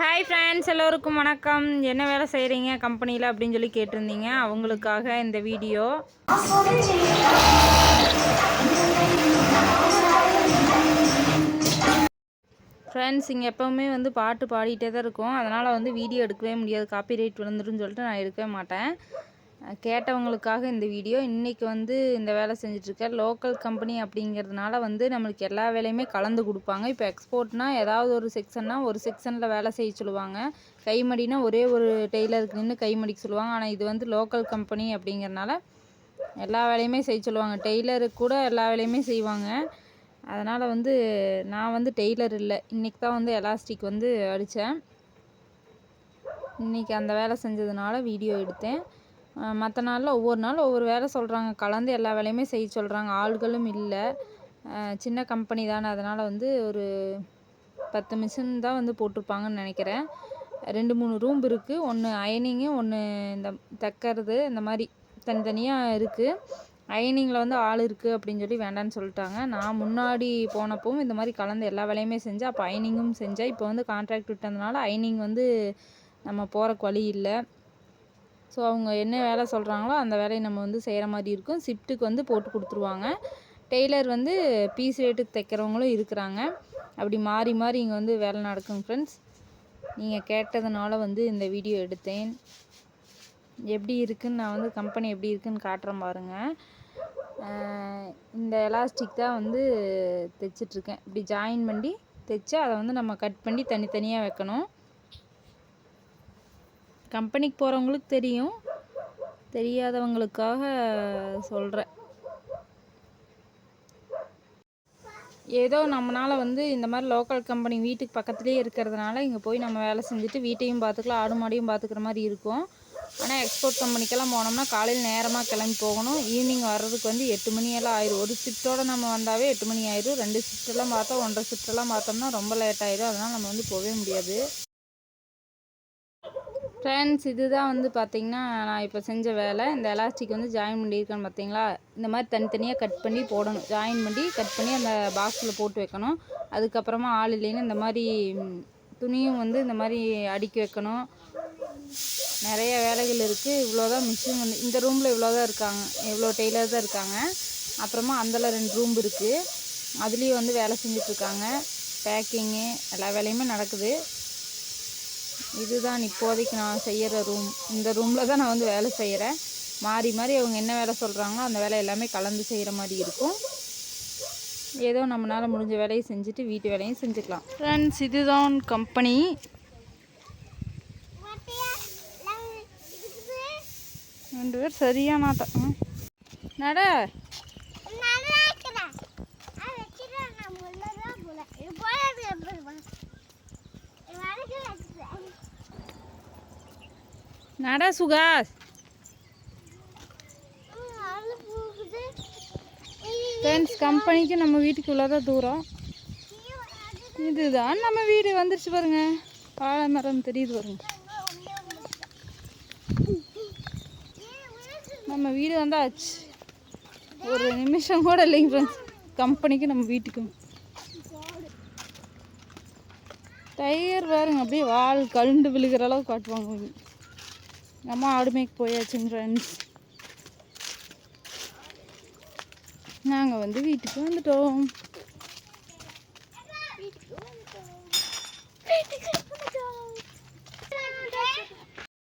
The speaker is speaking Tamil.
ஹாய் ஃப்ரெண்ட்ஸ் எல்லோருக்கும் வணக்கம். என்ன வேலை செய்கிறீங்க கம்பெனியில் அப்படின்னு சொல்லி கேட்டிருந்தீங்க. அவங்களுக்காக இந்த வீடியோ. ஃப்ரெண்ட்ஸ் இங்கே எப்போவுமே வந்து பாட்டு பாடிட்டே தான் இருக்கும். அதனால் வந்து வீடியோ எடுக்கவே முடியாது. காப்பி ரைட் விழுந்துருன்னு சொல்லிட்டு நான் எடுக்கவே மாட்டேன். கேட்டவங்களுக்காக இந்த வீடியோ. இன்றைக்கி வந்து இந்த வேலை செஞ்சிட்ருக்கேன் லோக்கல் கம்பெனி அப்படிங்கிறதுனால வந்து நம்மளுக்கு எல்லா வேலையுமே கலந்து கொடுப்பாங்க. இப்போ எக்ஸ்போர்ட்னால் ஏதாவது ஒரு செக்ஷன்னால் ஒரு செக்ஷனில் வேலை செய்ய சொல்லுவாங்க. கைமடினா ஒரே ஒரு டெய்லருக்கு நின்று கைமடிக்க சொல்லுவாங்க. ஆனால் இது வந்து லோக்கல் கம்பெனி அப்படிங்கிறனால எல்லா வேலையுமே செய்ய சொல்லுவாங்க. டெய்லருக்கு கூட எல்லா வேலையுமே செய்வாங்க. அதனால் வந்து நான் வந்து டெய்லர் இல்லை. இன்றைக்கி தான் வந்து எலாஸ்டிக் வந்து அடித்தேன் இன்றைக்கி அந்த வேலை செஞ்சதுனால வீடியோ எடுத்தேன். மற்ற நாளில் ஒவ்வொரு நாள் ஒவ்வொரு வேலை சொல்கிறாங்க கலந்து எல்லா வேலையுமே செய்ய சொல்கிறாங்க ஆள்களும் இல்லை. சின்ன கம்பெனி தானே. அதனால் வந்து ஒரு பத்து மிஷின் தான் வந்து போட்டிருப்பாங்கன்னு நினைக்கிறேன். ரெண்டு மூணு ரூம் இருக்குது ஒன்று அயனிங்கு ஒன்று இந்த தைக்கிறது இந்த மாதிரி தனித்தனியாக இருக்குது அயனிங்கில் வந்து ஆள் இருக்குது அப்படின்னு சொல்லி வேண்டான்னு சொல்லிட்டாங்க. நான் முன்னாடி போனப்பவும் இந்த மாதிரி கலந்து எல்லா வேலையுமே செஞ்சேன் அப்போ அயனிங்கும் செஞ்சேன் இப்போ வந்து கான்ட்ராக்ட் விட்டதுனால அயனிங் வந்து நம்ம போகிறக்கு வழி இல்லை. ஸோ அவங்க என்ன வேலை சொல்கிறாங்களோ அந்த வேலையை நம்ம வந்து செய்கிற மாதிரி இருக்கும். ஷிஃப்ட்டுக்கு வந்து போட்டு கொடுத்துருவாங்க. டெய்லர் வந்து பீஸ் ரேட்டுக்கு தைக்கிறவங்களும் இருக்கிறாங்க. அப்படி மாறி மாறி இங்கே வந்து வேலை நடக்கும் ஃப்ரெண்ட்ஸ் நீங்கள் கேட்டதுனால வந்து இந்த வீடியோ எடுத்தேன். எப்படி இருக்குன்னு நான் வந்து கம்பெனி எப்படி இருக்குன்னு காட்டுறேன் பாருங்கள் இந்த எலாஸ்டிக் தான் வந்து தைச்சிட்ருக்கேன் இப்படி ஜாயின் பண்ணி தைச்சு அதை வந்து நம்ம கட் பண்ணி தனித்தனியாக வைக்கணும். கம்பெனிக்கு போகிறவங்களுக்கு தெரியும். தெரியாதவங்களுக்காக சொல்கிறேன் ஏதோ நம்மளால் வந்து இந்த மாதிரி லோக்கல் கம்பெனி வீட்டுக்கு பக்கத்துலேயே இருக்கிறதுனால இங்கே போய் நம்ம வேலை செஞ்சுட்டு வீட்டையும் பார்த்துக்கலாம் ஆடு மாடையும் பார்த்துக்கிற மாதிரி இருக்கும். ஆனால் எக்ஸ்போர்ட் கம்பெனிக்கெல்லாம் போனோம்னா காலையில் நேரமாக கிளம்பி போகணும். ஈவினிங் வர்றதுக்கு வந்து எட்டு மணியெல்லாம் ஆயிரும். ஒரு ஷிஃப்ட்டோடு நம்ம வந்தாவே எட்டு மணி ஆயிரும். ரெண்டு ஷிஃப்ட்டெல்லாம் பார்த்தா ஒன்றரை ஷிஃப்ட்டெல்லாம் பார்த்தோம்னா ரொம்ப லேட் ஆயிடும் அதனால் நம்ம வந்து போகவே முடியாது. ஃப்ரெண்ட்ஸ் இதுதான் வந்து பார்த்திங்கன்னா நான் இப்போ செஞ்ச வேலை. இந்த எலாஸ்டிக் வந்து ஜாயின் பண்ணியிருக்கேன்னு பார்த்தீங்களா இந்த மாதிரி தனித்தனியாக கட் பண்ணி போடணும். ஜாயின் பண்ணி கட் பண்ணி அந்த பாக்ஸில் போட்டு வைக்கணும். அதுக்கப்புறமா ஆள் இல்லைன்னு இந்த மாதிரி துணியும் வந்து இந்த மாதிரி அடுக்கி வைக்கணும். நிறைய வேலைகள் இருக்குது இவ்வளோதான் மிஷின் வந்து இந்த ரூமில் இவ்வளோ தான் இருக்காங்க. இவ்வளோ டெய்லர் தான் இருக்காங்க. அப்புறமா அந்தல ரெண்டு ரூம் இருக்குது அதுலேயும் வந்து வேலை செஞ்சிட்ருக்காங்க பேக்கிங்கு எல்லா வேலையுமே நடக்குது. இதுதான் இப்போதைக்கு நான் செய்கிற ரூம் இந்த ரூமில் தான் நான் வந்து வேலை செய்கிறேன் மாறி மாறி அவங்க என்ன வேலை சொல்கிறாங்களோ அந்த வேலை எல்லாமே கலந்து செய்கிற மாதிரி இருக்கும். ஏதோ நம்மளால் முடிஞ்ச வேலையை செஞ்சுட்டு வீட்டு வேலையும் செஞ்சுக்கலாம். ஃப்ரெண்ட்ஸ் இதுதான் கம்பெனி ரெண்டு பேர் சரியான நட. நட சுகா ஃப்ரெண்ட்ஸ் கம்பெனிக்கு நம்ம வீட்டுக்கு இவ்வளோதான் தூரம். இதுதான் நம்ம வீடு. வந்துருச்சு பாருங்க. வாழை மரம் தெரியுது பாருங்க. நம்ம வீடு வந்தாச்சு. ஒரு நிமிஷம் கூட இல்லைங்க ஃப்ரெண்ட்ஸ் கம்பெனிக்கு நம்ம வீட்டுக்கு. டயர் பாருங்க அப்படியே வால் கழுண்டு விழுகிற அளவுக்கு காட்டுவாங்க. நம்ம மேய்க்கு போயாச்சுங்க ஃப்ரெண்ட்ஸ் நாங்கள் வந்து வீட்டுக்கு வந்துட்டோம்.